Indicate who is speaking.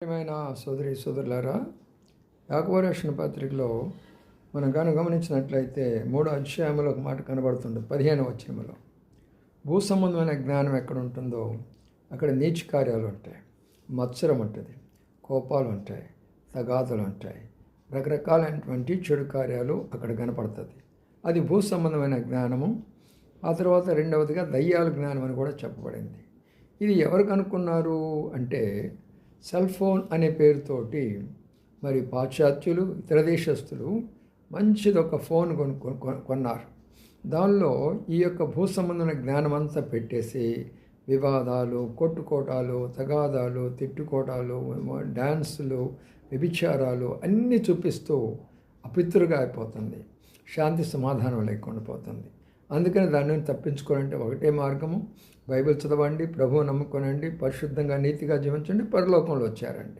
Speaker 1: ప్రియమైన సోదరి సోదరులారా యాకవరేషన్ పత్రికలో మనం కానీ గమనించినట్లయితే మూడో అధ్యాయంలో ఒక మాట కనబడుతుంది పదిహేను వచ్చినములో భూ సంబంధమైన జ్ఞానం ఎక్కడ ఉంటుందో అక్కడ నీచ కార్యాలు ఉంటాయి మత్సరం ఉంటుంది కోపాలు ఉంటాయి తగాదులు ఉంటాయి రకరకాలైనటువంటి చెడు కార్యాలు అక్కడ కనపడుతుంది. అది భూ సంబంధమైన జ్ఞానము. ఆ తర్వాత రెండవదిగా దయ్యాల జ్ఞానం అని కూడా చెప్పబడింది. ఇది ఎవరు కనుక్కున్నారు అంటే సెల్ ఫోన్ అనే పేరుతోటి మరి పాశ్చాత్యులు ఇతర దేశస్తులు మంచిది ఒక ఫోన్ కొనుక్కొ కొన్నారు. దానిలో ఈ యొక్క భూ సంబంధమైన జ్ఞానం అంతా పెట్టేసి వివాదాలు కొట్టుకోటాలు తగాదాలు తిట్టుకోటాలు డ్యాన్సులు వ్యభిచారాలు అన్నీ చూపిస్తూ అపిత్రుగా అయిపోతుంది. శాంతి సమాధానం లేకుండా పోతుంది. అందుకని దాన్ని తప్పించుకోవాలంటే ఒకటే మార్గము. బైబిల్ చదవండి ప్రభువు నమ్ముకోనండి పరిశుద్ధంగా నీతిగా జీవించండి పరలోకంలో వచ్చారండి.